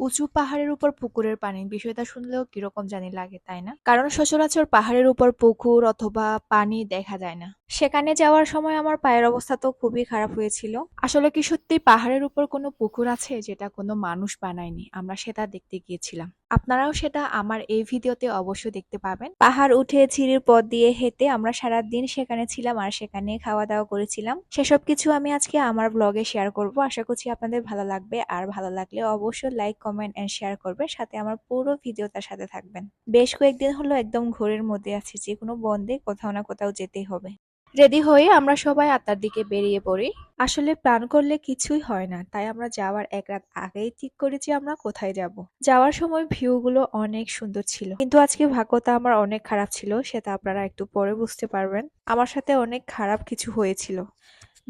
উঁচু পাহাড়ের উপর পুকুরের পানি বিষয়টা শুনলেও কীরকম জানি লাগে, তাই না? কারণ সচরাচর পাহাড়ের উপর পুকুর অথবা পানি দেখা যায় না। সেখানে যাওয়ার সময় আমার পায়ের অবস্থা তো খুবই খারাপ হয়েছিল। আসলে কি সত্যি পাহাড়ের উপর কোনো পুকুর আছে যেটা কোনো মানুষ বানায়নি? আমরা সেটা দেখতে গিয়েছিলাম। আপনারাও সেটা আমার এই ভিডিওতে অবশ্যই দেখতে পাবেন। পাহাড় উঠে ছিঁড়ির পথ দিয়ে হেঁটে আমরা সারা দিন সেখানে ছিলাম আর সেখানে খাওয়া দাওয়া করেছিলাম। সেসব কিছু আমি আজকে আমার ব্লগে শেয়ার করব। আশা করছি আপনাদের ভালো লাগবে। আর ভালো লাগলে অবশ্যই লাইক কমেন্ট এন্ড শেয়ার করবেন। সাথে আমার পুরো ভিডিওটার সাথে থাকবেন। বেশ কয়েকদিন হলো একদম ঘোরের মধ্যে আছি। যে কোনো বন্ধে কোথাও না কোথাও যেতেই হবে। রেডি হয়ে আমরা সবাই আত্মার দিকে বেরিয়ে পড়ি। আসলে প্ল্যান করলে কিছুই হয় না, তাই আমরা যাওয়ার এক রাত আগেই ঠিক করেছি আমরা কোথায় যাব। যাওয়ার সময় ভিউগুলো অনেক সুন্দর ছিল, কিন্তু আজকে ভাগ্যতা আমার অনেক খারাপ ছিল, সেটা আপনারা একটু পরে বুঝতে পারবেন। আমার সাথে অনেক খারাপ কিছু হয়েছিল।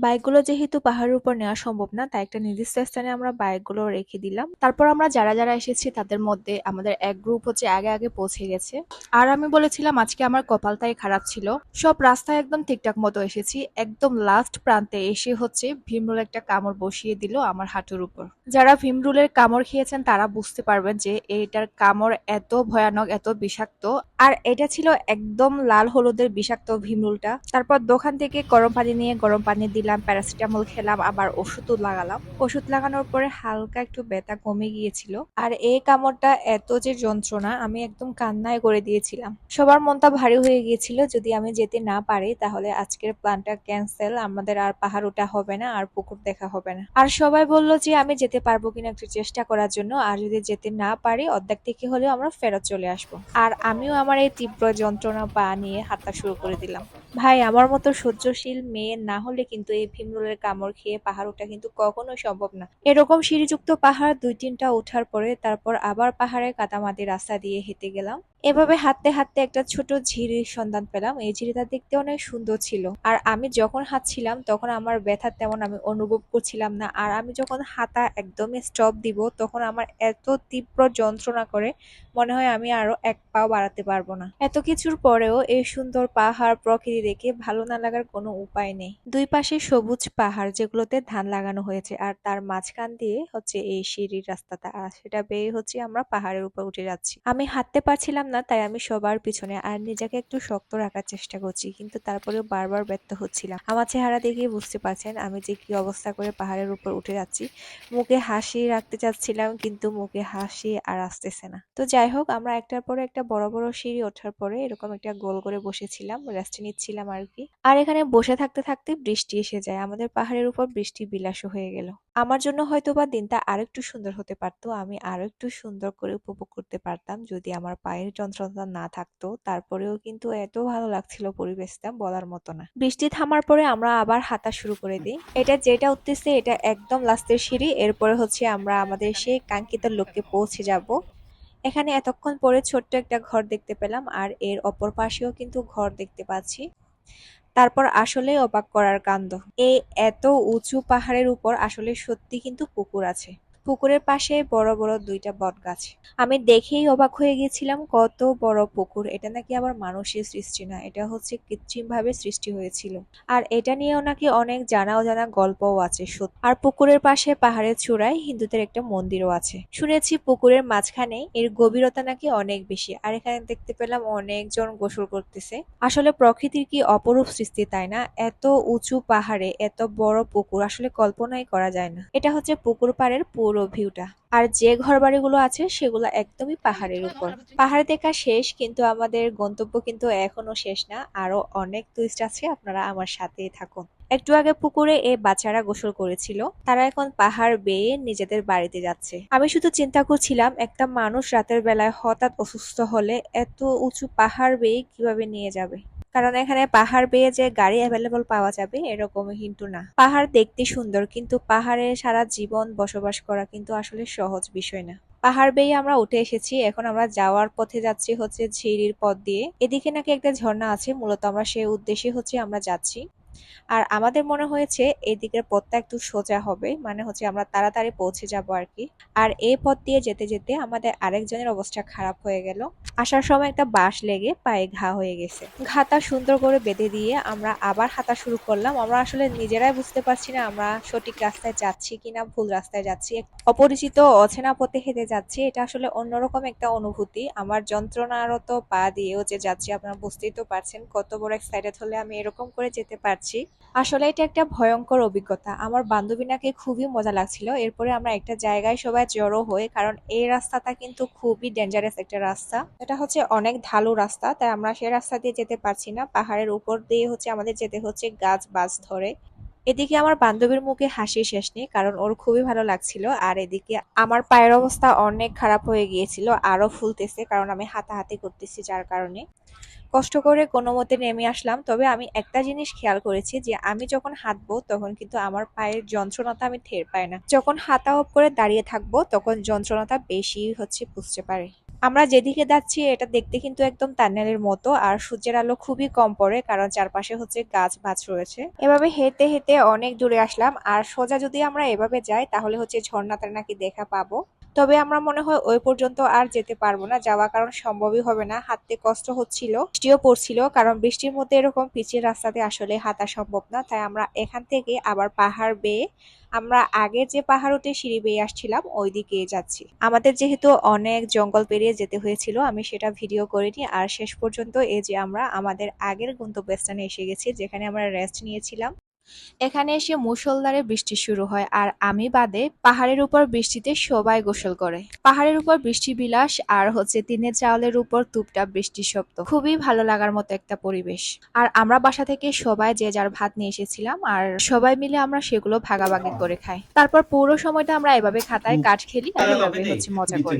বাইকগুলো যেহেতু পাহাড়ের উপর নেওয়া সম্ভব না, তাই একটা নির্দিষ্ট স্থানে আমরা বাইকগুলো রেখে দিলাম। তারপর আমরা যারা যারা এসেছি, তাদের মধ্যে আমাদের এক গ্রুপ হচ্ছে আগে আগে পৌঁছে গেছে। আর আমি বলেছিলাম, আজকে আমার কপালটাই খারাপ ছিল। সব রাস্তায় একদম ঠিকঠাক মতো এসেছি। একদম লাস্ট প্রান্তে এসে হচ্ছে ভীমরুল একটা কামড় বসিয়ে দিল আমার হাঁটুর উপর। যারা ভীমরুলের কামড় খেয়েছেন, তারা বুঝতে পারবেন যে এটার কামড় এত ভয়ানক, এত বিষাক্ত। আর এটা ছিল একদম লাল হলুদের বিষাক্ত ভীমরুলটা। তারপর দোকান থেকে গরম পানি নিয়ে গরম পানি দিলাম। প্যারাসিটামল খেলাম, আবার ওষুধও লাগালাম। ওষুধ লাগানোর পরে হালকা একটু ব্যথা কমে গিয়েছিল। আর এই কামড়টা এত যে যন্ত্রণা, আমি একদম কান্নায় করে দিয়েছিলাম। সবার মনটা ভারী হয়ে গিয়েছিল, যদি আমি যেতে না পারি, তাহলে আজকের প্ল্যানটা ক্যান্সেল। আমাদের আর পাহাড় ওঠা হবে না, আর পুকুর দেখা হবে না। আর সবাই বলল যে, আমি যেতে পারব কিনা একটু চেষ্টা করার জন্য। আর যদি যেতে না পারি, অর্ধেক থেকে হলেও আমরা ফেরত চলে আসব। আর আমিও আমার এই তীব্র যন্ত্রণা পা নিয়ে হাঁটা শুরু করে দিলাম। ভাই, আমার মতো সহ্যশীল মেয়ে না হলে কিন্তু এই ভীমরুলের কামড় খেয়ে পাহাড় ওঠা কিন্তু কখনোই সম্ভব না। এরকম সিঁড়িযুক্ত পাহাড় দুই তিনটা ওঠার পরে তারপর আবার পাহাড়ে কাদামাদি রাস্তা দিয়ে হেঁটে গেলাম। এভাবে হাঁটতে হাঁটতে একটা ছোট ঝিরির সন্ধান পেলাম। এই ঝিরিটা দেখতে অনেক সুন্দর ছিল। আর আমি যখন হাঁটছিলাম, তখন আমার ব্যথা তেমন আমি অনুভব করছিলাম না। আর আমি যখন হাঁটা একদমই স্টপ দিব, তখন আমার এত তীব্র যন্ত্রণা করে, মনে হয় আমি আরও এক পাও বাড়াতে পারব না। এত কিছুর পরেও এই সুন্দর পাহাড় প্রকৃতি দেখে ভালো না লাগার কোনো উপায় নেই। দুই পাশে সবুজ পাহাড় যেগুলোতে ধান লাগানো হয়েছে, আর তার মাঝখান দিয়ে হচ্ছে এই সিঁড়ির রাস্তাটা, আর সেটা বেয়ে হচ্ছে আমরা পাহাড়ের উপর উঠে যাচ্ছি। আমি হাঁটতে পারছিলাম না, তাই আমি সবার পিছনে আর নিজেকে একটু শক্ত রাখার চেষ্টা করছি, কিন্তু তারপরেও বারবার ব্যর্থ হচ্ছিলাম। আমার চেহারা দেখে বুঝতে পারছেন আমি যে কি অবস্থা করে পাহাড়ের উপর উঠে যাচ্ছি। মুখে হাসি রাখতে চাচ্ছিলাম, কিন্তু মুখে হাসি আর আসতেছে না। তো যাই হোক, আমরা একটার পরে একটা বড় বড় সিঁড়ি ওঠার পরে এরকম একটা গোল করে বসেছিলাম রেস্ট নিচ্ছিলাম আর কি। আর এখানে বসে থাকতে থাকতে বৃষ্টি এসে যায়, আমাদের পাহাড়ের উপর বৃষ্টি বিলাস হয়ে গেল। আমার জন্য হয়তো বা দিনটা আরেকটু সুন্দর হতে পারতো, আমি আরও একটু সুন্দর করে উপভোগ করতে পারতাম যদি আমার পায়ের যন্ত্রণা না থাকতো, তারপরেও কিন্তু এত ভালো লাগছিল পরিবেশটা বলার মতো না। বৃষ্টি থামার পরে আমরা আবার হাঁটা শুরু করে দিই। এটা যেটা উঠতেছে এটা একদম লাস্টের সিঁড়ি, এরপরে হচ্ছে আমরা আমাদের সেই কাঙ্ক্ষিত লোককে পৌঁছে যাব। এখানে এতক্ষণ পরে ছোট্ট একটা ঘর দেখতে পেলাম, আর এর অপর পাশেও কিন্তু ঘর দেখতে পাচ্ছি। তারপর আসলে অবাক করার কাণ্ড। এই এত উঁচু পাহাড়ের উপর আসলে সত্যি কিন্তু পুকুর আছে। পুকুরের পাশে বড় বড় দুইটা বট গাছ আমি দেখেই অবাক হয়ে গেছিলাম কত বড় পুকুর। এটা নাকি আবার মানুষের সৃষ্টি না, এটা হচ্ছে কৃত্রিম ভাবে সৃষ্টি হয়েছিল। আর এটা নিয়েও নাকি অনেক জানা অজানা গল্পও আছে, সত্যি। আর পুকুরের পাশে পাহাড়ের চূড়ায় হিন্দুদের একটা মন্দিরও আছে। শুনেছি পুকুরের মাঝখানে এর গভীরতা নাকি অনেক বেশি, আর এখানে দেখতে পেলাম অনেকজন গোসল করতেছে। আসলে প্রকৃতির কি অপরূপ সৃষ্টি তাই না? এত উঁচু পাহাড়ে, এত বড় পুকুর, আসলে কল্পনাই করা যায় না। এটা হচ্ছে পুকুর পাড়ের পুরো ভিউটা আর যে ঘর বাড়িগুলো আছে, সেগুলো একদমই পাহাড়ের উপর। পাহাড় দেখা শেষ, কিন্তু আমাদের গন্তব্য কিন্তু এখনও শেষ না। আরও অনেক টুইস্ট আছে, আপনারা আমার সাথেই থাকুন। একটু আগে পুকুরে এ বাচ্চারা গোসল করেছিল। তারা এখন পাহাড় বেয়ে নিজেদের বাড়িতে যাচ্ছে। আমি শুধু চিন্তা করছিলাম, একটা মানুষ রাতের বেলায় হঠাৎ অসুস্থ হলে এত উঁচু পাহাড় বেয়ে কীভাবে নিয়ে যাবে? কারণ এখানে পাহাড় বেয়ে যে গাড়ি অ্যাভেলেবল পাওয়া যাবে এরকম কিন্তু না। পাহাড় দেখতে সুন্দর, কিন্তু পাহাড়ে সারা জীবন বসবাস করা কিন্তু আসলে সহজ বিষয় না। পাহাড় বেয়ে আমরা উঠে এসেছি, এখন আমরা যাওয়ার পথে যাচ্ছি হচ্ছে ঝিরির পথ দিয়ে। এদিকে নাকি একটা ঝর্ণা আছে, মূলত আমরা সেই উদ্দেশ্যে হচ্ছে আমরা যাচ্ছি। আর আমাদের মনে হয়েছে এই দিকের পথটা একটু সোজা হবে মানে হচ্ছে আমরা তাড়াতাড়ি পৌঁছে যাব আর কি। আর এই পথ দিয়ে যেতে যেতে আমাদের আরেকজনের অবস্থা খারাপ হয়ে গেল। আসার সময় একটা বাঁশ লেগে পায়ে ঘা হয়ে গেছে। ঘাটা সুন্দর করে বেঁধে দিয়ে আমরা আবার হাঁটা শুরু করলাম। আমরা আসলে নিজেরাই বুঝতে পারছি না আমরা সঠিক রাস্তায় যাচ্ছি কিনা, ভুল রাস্তায় যাচ্ছি। অপরিচিত, অচেনা পথে হেঁটে যাচ্ছি, এটা আসলে অন্যরকম একটা অনুভূতি। আমার যন্ত্রণারত পা দিয়েও যে যাচ্ছি, আপনারা বুঝতেই তো পারছেন কত বড় এক্সাইটেড হলে আমি এরকম করে যেতে পারছি। আসলে এটা একটা ভয়ঙ্কর অভিজ্ঞতা। আমার বান্ধবীনাকে খুবই মজা লাগছিল। এরপরে আমরা একটা জায়গায় সবাই জড়ো হয়ে, কারণ এই রাস্তাটা কিন্তু খুবই ডেঞ্জারাস একটা রাস্তা। এটা হচ্ছে অনেক ঢালু রাস্তা, তাই আমরা সেই রাস্তা দিয়ে যেতে পারছি না। পাহাড়ের উপর দিয়ে হচ্ছে আমাদের যেতে হচ্ছে গাছ বাছ ধরে। এদিকে আমার বান্ধবীর মুখে হাসি শেষ নেই, কারণ ওর খুবই ভালো লাগছিল। আর এদিকে আমার পায়ের অবস্থা অনেক খারাপ হয়ে গিয়েছিল, আরও ফুলতেছে, কারণ আমি হাতাহাতি করতেছি যার কারণে। কষ্ট করে কোনো মতে নেমে আসলাম। তবে আমি একটা জিনিস খেয়াল করেছি যে আমি যখন হাঁটবো তখন কিন্তু আমার পায়ের যন্ত্রণাটা আমি টের পাই না। যখন হাতা অফ করে দাঁড়িয়ে থাকব তখন যন্ত্রণাটা বেশি হচ্ছে, বুঝতে পারি। আমরা যেদিকে যাচ্ছি, এটা দেখতে কিন্তু একদম টানেলের মতো, আর সূর্যের আলো খুবই কম পড়ে, কারণ চারপাশে হচ্ছে গাছ বাছ রয়েছে। এভাবে হেঁটে হেঁটে অনেক দূরে আসলাম, আর সোজা যদি আমরা এভাবে যাই, তাহলে হচ্ছে ঝর্ণাটা নাকি দেখা পাবো। তবে আমরা মনে হয় ওই পর্যন্ত আর যেতে পারব না যাওয়া কারণ সম্ভবই হবে না। হাঁটতে কষ্ট হচ্ছিল, বৃষ্টিও পড়ছিল, কারণ বৃষ্টির মধ্যে এরকম পিচের রাস্তাতে আসলে হাঁটা সম্ভব না। তাই আমরা এখান থেকে আবার পাহাড় বেয়ে, আমরা আগের যে পাহাড় উঠে সিঁড়ি বেয়ে আসছিলাম ওই দিকে যাচ্ছি। আমাদের যেহেতু অনেক জঙ্গল পেরিয়ে যেতে হয়েছিল আমি সেটা ভিডিও করিনি। আর শেষ পর্যন্ত এই যে আমরা আমাদের আগের গন্তব্যস্থানে এসে গেছি যেখানে আমরা রেস্ট নিয়েছিলাম। এখানে এসে মুষলধারে বৃষ্টি শুরু হয় আর আমি বাদে পাহাড়ের উপর বৃষ্টিতে সবাই গোসল করে। পাহাড়ের উপর বৃষ্টি বিলাস আর হচ্ছে তিনের চাওয়ালের উপর টুপটাপ বৃষ্টির শব্দ। খুবই ভালো লাগার মতো একটা পরিবেশ। আর আমরা বাসা থেকে সবাই যে যার ভাত নিয়ে এসেছিলাম আর সবাই মিলে আমরা সেগুলো ভাগাভাগি করে খাই। তারপর পুরো সময়টা আমরা এভাবে খাতায় কাঠ খেলি আর এভাবে হচ্ছে মজা করি।